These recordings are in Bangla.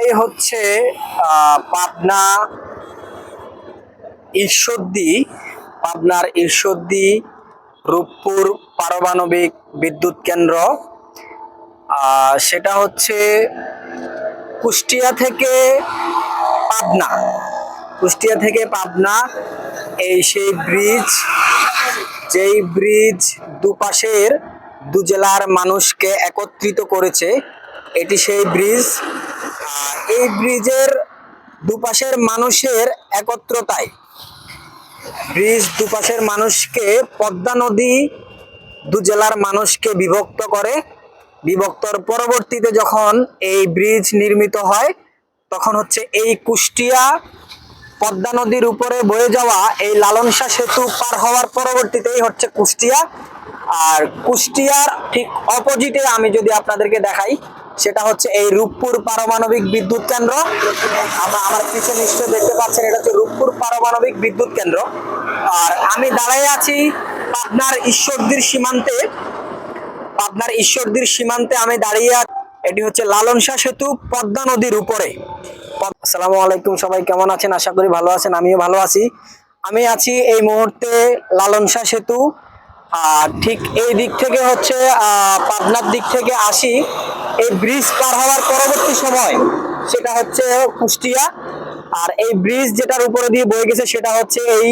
এই হচ্ছে পাবনা ঈশ্বরদী। পাবনার ঈশ্বরদী, রূপপুর পারমাণবিক বিদ্যুৎ কেন্দ্র। সেটা হচ্ছে কুষ্টিয়া থেকে পাবনা। কুষ্টিয়া থেকে পাবনা, এই সেই ব্রিজ, যেই ব্রিজ দুপাশের দু জেলার মানুষকে একত্রিত করেছে, এটি সেই ব্রিজ। এই ব্রিজের দুপাশের মানুষের একত্রতায়। ব্রিজ দুপাশের মানুষকে পদ্মা নদী দু জেলার মানুষকে বিভক্ত করে। বিভক্তর পরবর্তীতে যখন এই ব্রিজ নির্মিত হয়, তখন হচ্ছে এই কুষ্টিয়া পদ্মা নদীর উপরে বয়ে যাওয়া এই লালনসা সেতু পার হওয়ার পরবর্তীতেই হচ্ছে কুষ্টিয়া। আর কুষ্টিয়ার ঠিক অপোজিটে আমি যদি আপনাদেরকে দেখাই সেটা হচ্ছে এই রূপপুর পারমাণবিক বিদ্যুৎ কেন্দ্র। আমরা আমার পিছনে নিশ্চয় দেখতে পাচ্ছেন, এটা হচ্ছে রূপপুর পারমাণবিক বিদ্যুৎ কেন্দ্র। আর আমি দাঁড়াই আছি পাবনার ঈশ্বরদীর সীমান্তে। পাবনার ঈশ্বরদীর সীমান্তে আমি দাঁড়িয়ে আছি। এটি হচ্ছে লালন শাহ সেতু, পদ্মা নদীর উপরে। আসসালামু আলাইকুম, সবাই কেমন আছেন? আশা করি ভালো আছেন, আমিও ভালো আছি। আমি আছি এই মুহূর্তে লালন শাহ সেতু আর ঠিক এই দিক থেকে হচ্ছে পাবনার দিক থেকে আসি। এই ব্রিজ পার হওয়ার পরবর্তী সময় সেটা হচ্ছে কুষ্টিয়া। আর এই ব্রিজ যেটার উপরে দিয়ে বয়ে গেছে সেটা হচ্ছে এই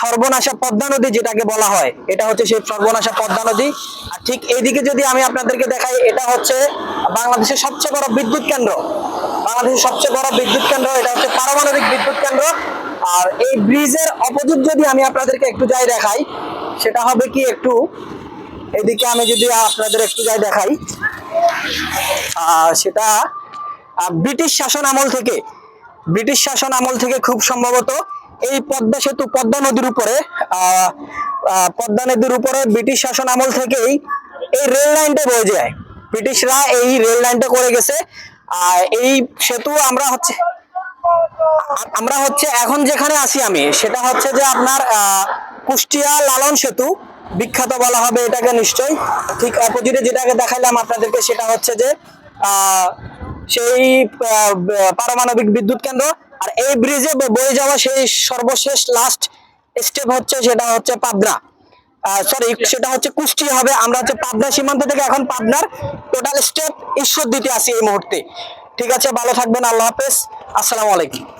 সর্বনাশা পদ্মা নদী যেটাকে বলা হয়। এটা হচ্ছে সেই সর্বনাশা পদ্মা নদী। আর ঠিক এইদিকে যদি আমি আপনাদেরকে দেখাই, এটা হচ্ছে বাংলাদেশের সবচেয়ে বড় বিদ্যুৎ কেন্দ্র। বাংলাদেশের সবচেয়ে বড় বিদ্যুৎ কেন্দ্র, এটা হচ্ছে পারমাণবিক বিদ্যুৎ কেন্দ্র। আর এই ব্রিজের অপোজিট যদি আমি আপনাদেরকে একটু যাই দেখাই, সেটা হবে কি একটু? এদিকে আমি যদি আপনাদের একটু যাই দেখাই। সেটা ব্রিটিশ শাসন আমল থেকে, ব্রিটিশ শাসন আমল থেকে খুব সম্ভবত এই পদ্মা সেতু, পদ্মা নদীর উপরে পদ্মা নদীর উপরে ব্রিটিশ শাসন আমল থেকেই এই রেল লাইনটা বয়ে যায়। ব্রিটিশরা এই রেল লাইনটা করে গেছে। আর এই সেতু আমরা হচ্ছে আমরা হচ্ছে এখন যেখানে আছি আমি, সেটা হচ্ছে যে আপনার কুষ্টিয়া লালন সেতু, বিখ্যাত বলা হবে এটাকে নিশ্চয়ই। ঠিক অপোজিটে যেটাকে দেখাইলাম আপনাদেরকে, সেটা হচ্ছে যে সেই পারমাণবিক বিদ্যুৎ কেন্দ্র। আর এই ব্রিজে বয়ে যাওয়া সেই সর্বশেষ লাস্ট স্টেপ হচ্ছে, সেটা হচ্ছে পাবনা। সরি সেটা হচ্ছে কুষ্টিয়া হবে। আমরা হচ্ছে পাবনা সীমান্ত থেকে এখন পাবনার টোটাল স্টেপ ঈশ্বর দিতে আসি এই মুহূর্তে। ঠিক আছে, ভালো থাকবেন, আল্লাহ হাফেজ। আসসালামু আলাইকুম।